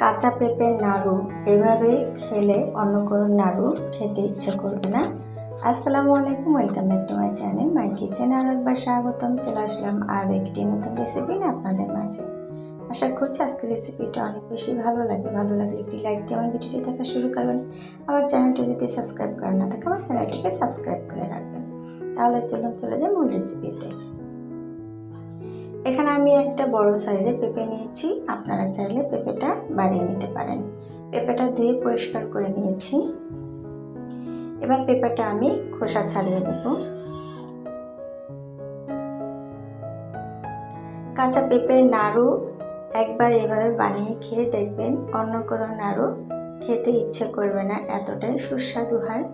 কাঁচা পেঁপের নাড়ু এভাবে খেলে অন্য কোনো নাড়ু খেতে ইচ্ছে করবে না। আসসালামু আলাইকুম, welcome back to my channel. My kitchen আর একবার স্বাগতম। চলে আসলাম আর একটি নতুন রেসিপি নিয়ে আপনাদের মাঝে। আশা করছি আজকের রেসিপিটা অনেক বেশি ভালো লাগে ভালো লাগলে একটি লাইক দিয়ে আমার ভিডিওটি দেখা শুরু করবেন। আমার চ্যানেলটি যদি সাবস্ক্রাইব করেন না থাকে, আমার চ্যানেলটিকে সাবস্ক্রাইব করে রাখবেন। তাহলে চলুন চলে যাই মূল রেসিপিতে এখানে আমি একটা বড় সাইজের পেঁপে নিয়েছি। আপনারা চাইলে পেঁপেটা বাড়িয়ে নিতে পারেন। পেঁপেটা ধুয়ে পরিষ্কার করে নিয়েছি। এবার পেঁপেটা আমি খোসা ছাড়িয়ে দেব কাঁচা পেঁপের নাড়ু একবার এভাবে বানিয়ে খেয়ে দেখবেন অন্য কোনো নাড়ু খেতে ইচ্ছে করবে না। এতটাই সুস্বাদু হয়।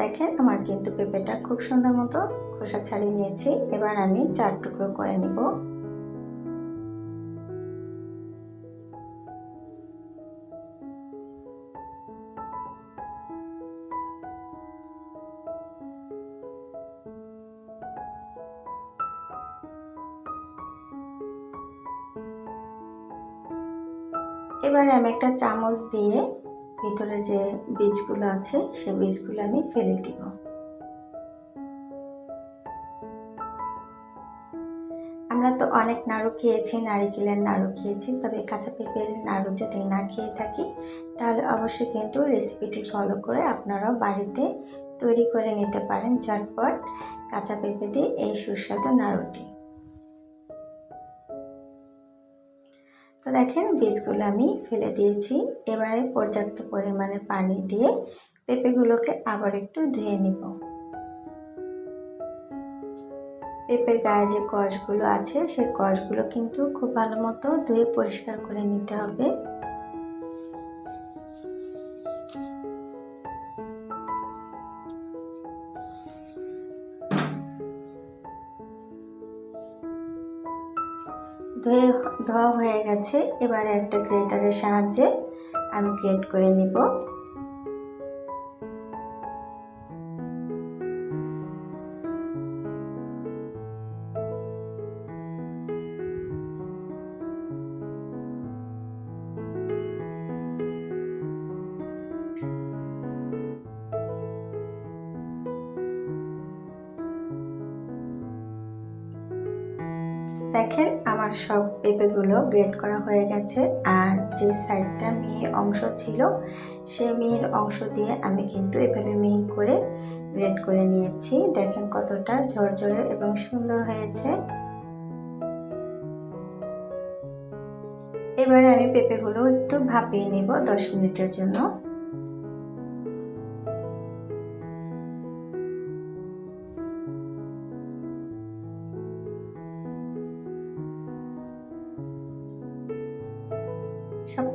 দেখেন আমার কিন্তু পেঁপেটা খুব সুন্দর মতো খোসা ছাড়িয়ে নিয়েছি। এবার আমি চার টুকরো করে নিব। এবারে আমি একটা চামচ দিয়ে ভিতরে যে বীজগুলো আছে, সে বীজগুলো আমি ফেলে দিব। আমরা তো অনেক নাড়ু খেয়েছি, নারিকেলের নাড়ু খেয়েছি, তবে কাঁচা পেঁপের নাড়ু যদি না খেয়ে থাকি, তাহলে অবশ্যই কিন্তু রেসিপিটি ফলো করে আপনারাও বাড়িতে তৈরি করে নিতে পারেন ঝটপট কাঁচা পেঁপে দিয়ে এই সুস্বাদু নাড়ুটি। তো দেখেন বীজগুলো আমি ফেলে দিয়েছি। এবারে পর্যাপ্ত পরিমাণে পানি দিয়ে পেঁপেগুলোকে আবার একটু ধুয়ে নিব। পেঁপের গায়ে যে কষগুলো আছে সেই কষগুলো কিন্তু খুব ভালো মতো ধুয়ে পরিষ্কার করে নিতে হবে। ধুয়ে ধোয়া হয়ে গেছে। এবারে একটা গ্রেটারের সাহায্যে আমি গ্রেট করে নিব। দেখেন আমার সব পেঁপেগুলো গ্রেড করা হয়ে গেছে আর যে সাইডটা মিহির অংশ ছিল, সে মিহির অংশ দিয়ে আমি কিন্তু এভাবে মিহি করে গ্রেড করে নিয়েছি। দেখেন কতটা ঝরঝরে এবং সুন্দর হয়েছে। এবারে আমি পেঁপেগুলো একটু ভাপিয়ে নিব দশ মিনিটের জন্য।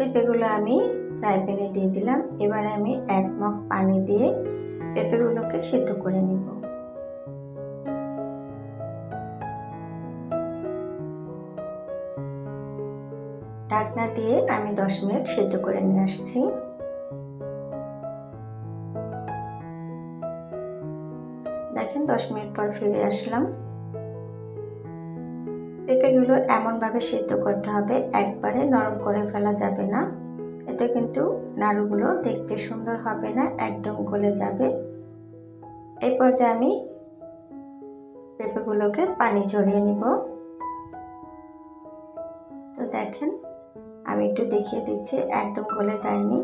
পেঁপেগুলো আমি ফ্রাই প্যানে দিয়ে দিলাম। এবারে আমি এক মগ পানি দিয়ে পেঁপেগুলোকে সেদ্ধ করে নিব। ঢাকনা দিয়ে আমি দশ মিনিট সেদ্ধ করে নিয়ে আসছি। দেখেন দশ মিনিট পর ফিরে আসলাম। পেঁপেগুলো এমনভাবে সিদ্ধ করতে হবে, একবারে নরম করে ফেলা যাবে না। এতে কিন্তু নাড়ুগুলো দেখতে সুন্দর হবে না, একদম গলে যাবে। এই পর্যায়ে আমি পেঁপেগুলোকে পানি ঝরিয়ে নিব। তো দেখেন, আমি একটু দেখিয়ে দিচ্ছি, একদম গলে যায়নি।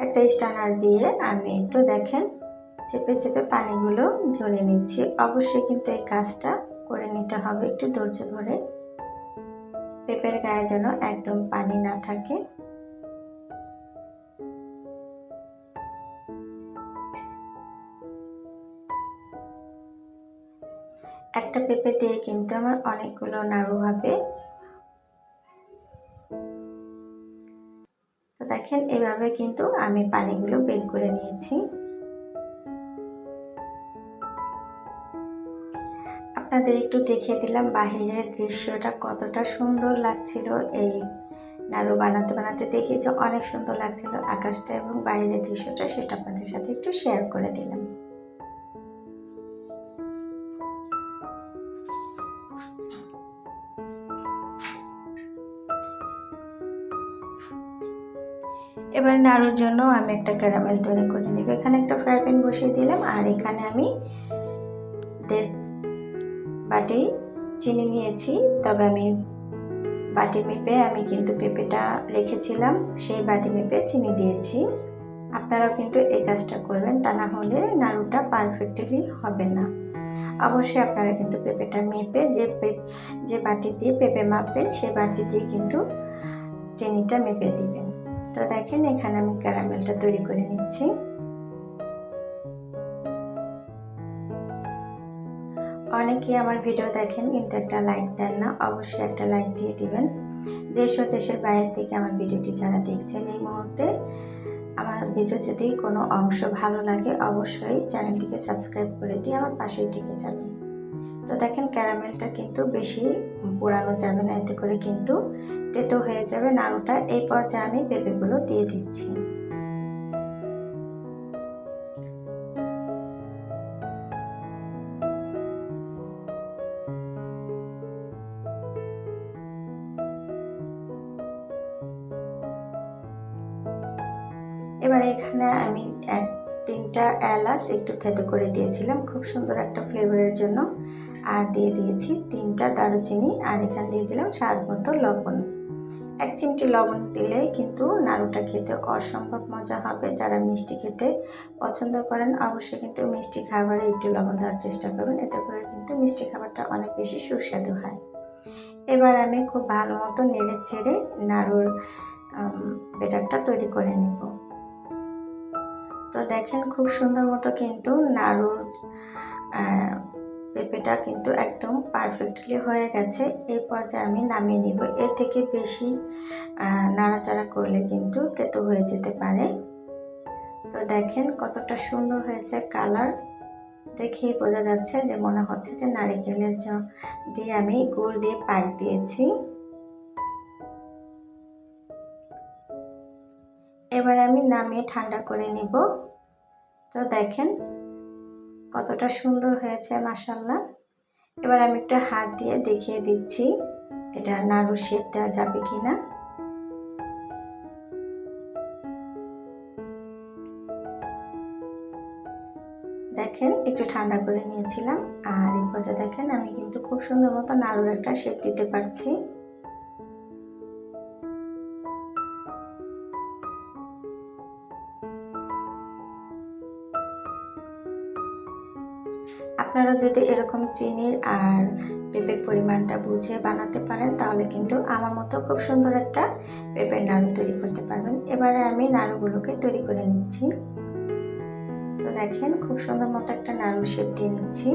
একটা স্টানার দিয়ে আমি তো দেখেন চেপে চেপে পানিগুলো ঝরে নিচ্ছি। অবশ্যই কিন্তু এই কাজটা করে নিতে হবে একটু ধৈর্য ধরে। পেঁপের গায়ে যেন একদম পানি না থাকে। একটা পেঁপে দিয়ে কিন্তু আমার অনেকগুলো নাড়ু হবে। এভাবে কিন্তু আমি পানিগুলো বের করে নিয়েছি। আপনাদের একটু দেখিয়ে দিলাম বাহিরের দৃশ্যটা কতটা সুন্দর লাগছিল। এই নাড়ু বানাতে বানাতে দেখিয়েছে অনেক সুন্দর লাগছিল আকাশটা এবং বাইরের দৃশ্যটা, সেটা আপনাদের সাথে একটু শেয়ার করে দিলাম। এবার নাড়ুর জন্য আমি একটা ক্যারামেল তৈরি করে নেব। এখানে একটা ফ্রাই প্যান বসিয়ে দিলাম আর এখানে আমি দেড় বাটি চিনি নিয়েছি। তবে আমি বাটি মেপে আমি কিন্তু পেঁপেটা রেখেছিলাম, সেই বাটি মেপে চিনি দিয়েছি। আপনারাও কিন্তু এই কাজটা করবেন, তা না হলে নাড়ুটা পারফেক্টলি হবে না। অবশ্যই আপনারা কিন্তু পেঁপেটা মেপে যে যে বাটি দিয়ে পেঁপে মাপবেন সেই বাটি দিয়ে কিন্তু চিনিটা মেপে দিবেন। তো দেখেন, এখানে আমি ক্যারামেলটা তৈরি করে নিচ্ছি। অনেকেই আমার ভিডিও দেখেন, কিন্তু একটা লাইক দেন না। অবশ্যই একটা লাইক দিয়ে দিবেন। দেশ ও দেশের বাইরে থেকে আমার ভিডিওটি যারা দেখছেন এই মুহূর্তে, আমার ভিডিও যদি কোনো অংশ ভালো লাগে, অবশ্যই চ্যানেলটিকে সাবস্ক্রাইব করে দিয়ে আমার পাশেই থেকে যাবেন। তো দেখেন ক্যারামেলটা কিন্তু বেশি পোড়ানো যাবে না, এতে করে কিন্তু তেতো হয়ে যাবে নাড়ুটা। এই পর্যায়ে আমি পেঁপেগুলো দিয়ে দিচ্ছি। এবার এখানে আমি এক তিনটা এলাচ একটু থেতো করে দিয়েছিলাম, খুব সুন্দর একটা ফ্লেভারের জন্য। আর দিয়ে দিয়েছি তিনটা দারুচিনি আর এখান দিয়ে দিলাম স্বাদ মতো লবণ। এক চিমটি লবণ দিলে কিন্তু নাড়ুটা খেতে অসম্ভব মজা হবে। যারা মিষ্টি খেতে পছন্দ করেন, অবশ্যই কিন্তু মিষ্টি খাবারে একটু লবণ দেওয়ার চেষ্টা করুন এতে করে কিন্তু মিষ্টি খাবারটা অনেক বেশি সুস্বাদু হয়। এবার আমি খুব ভালো মতো নেড়ে ছেড়ে নাড়ুর বেটারটা তৈরি করে নেব। তো দেখেন খুব সুন্দর মতো কিন্তু নাড়ুর পেঁপেটা কিন্তু একদম পারফেক্টলি হয়ে গেছে। এই পর্যায়ে আমি নামিয়ে নিব। এর থেকে বেশি নাড়াচাড়া করলে কিন্তু তেতো হয়ে যেতে পারে। তো দেখেন কতটা সুন্দর হয়েছে কালার। দেখেই বোঝা যাচ্ছে যে মনে হচ্ছে যে নারিকেলের জ, দিয়ে আমি গুড় দিয়ে পাক দিয়েছি। এবার আমি নামিয়ে ঠান্ডা করে নিব। তো দেখেন কতটা সুন্দর হয়েছে মাসাল্লাহ এবার আমি একটা হাত দিয়ে দেখিয়ে দিচ্ছি, এটা নাড়ু শেপ দেওয়া যাবে কি না দেখেন, একটু ঠান্ডা করে নিয়েছিলাম, আর এই পর্যায়ে দেখেন, আমি কিন্তু খুব সুন্দর মতো নাড়ুর একটা শেপ দিতে পারছি। আপনারা যদি এরকম চিনির আর পেঁপের পরিমাণটা বুঝে বানাতে পারেন, তাহলে কিন্তু আমার মতো খুব সুন্দর একটা পেঁপের নাড়ু তৈরি করতে পারবেন। এবারে আমি নাড়ুগুলোকে তৈরি করে নিচ্ছি। তো দেখেন, খুব সুন্দর মতো একটা নাড়ু শেপ দিয়ে নিচ্ছি।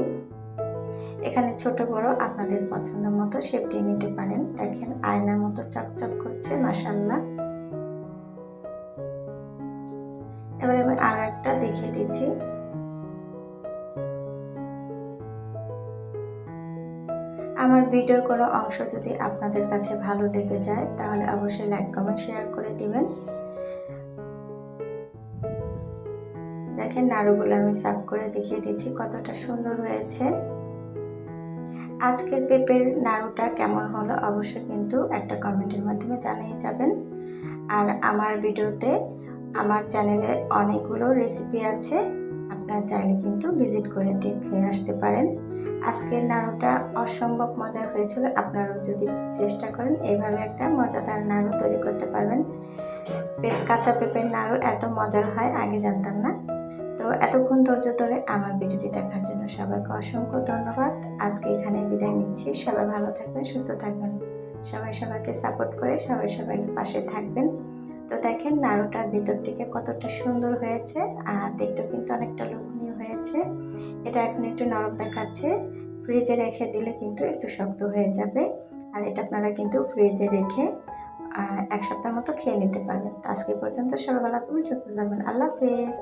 এখানে ছোট বড় আপনাদের পছন্দ মতো শেপ দিয়ে নিতে পারেন। দেখেন, আয়নার মতো চকচক করছে মাসাল্লাহ এবার আমি আর একটা দেখিয়ে দিচ্ছি। আমার ভিডিওর কোনো অংশ যদি আপনাদের কাছে ভালো লেগে যায়, তাহলে অবশ্যই লাইক, কমেন্ট, শেয়ার করে দিবেন। দেখেন নাড়ুগুলো আমি সাফ করে দেখিয়ে দিচ্ছি কতটা সুন্দর হয়েছে। আজকের পেঁপের নাড়ুটা কেমন হলো অবশ্যই কিন্তু একটা কমেন্টের মাধ্যমে জানিয়ে যাবেন। আর আমার ভিডিওতে আমার চ্যানেলে অনেকগুলো রেসিপি আছে। আপনারা চাইলে কিন্তু ভিজিট করে দেখে আসতে পারেন। আজকের নাড়ুটা অসম্ভব মজার হয়েছিল, আপনারাও যদি চেষ্টা করেন, এইভাবে একটা মজাদার নাড়ু তৈরি করতে পারবেন। কাঁচা পেঁপের নাড়ু এত মজার হয়, আগে জানতাম না। তো এতক্ষণ ধৈর্য ধরে আমার ভিডিওটি দেখার জন্য সবাইকে অসংখ্য ধন্যবাদ। আজকে এখানে বিদায় নিচ্ছি। সবাই ভালো থাকবেন, সুস্থ থাকবেন। সবাই সবাইকে সাপোর্ট করে সবাই সবাই পাশে থাকবেন। দেখেন নাড়ুটার ভেতর থেকে কতটা সুন্দর হয়েছে আর দেখতেও কিন্তু অনেকটা লোভনীয় হয়েছে। এটা এখন একটু নরম দেখাচ্ছে। ফ্রিজে রেখে দিলে কিন্তু একটু শক্ত হয়ে যাবে। আর এটা আপনারা কিন্তু ফ্রিজে রেখে এক সপ্তাহ মতো খেয়ে নিতে পারবেন। তো আজকে পর্যন্ত সকালবেলা তুমি সুস্থ থাকবেন। আল্লাহ হাফেজ।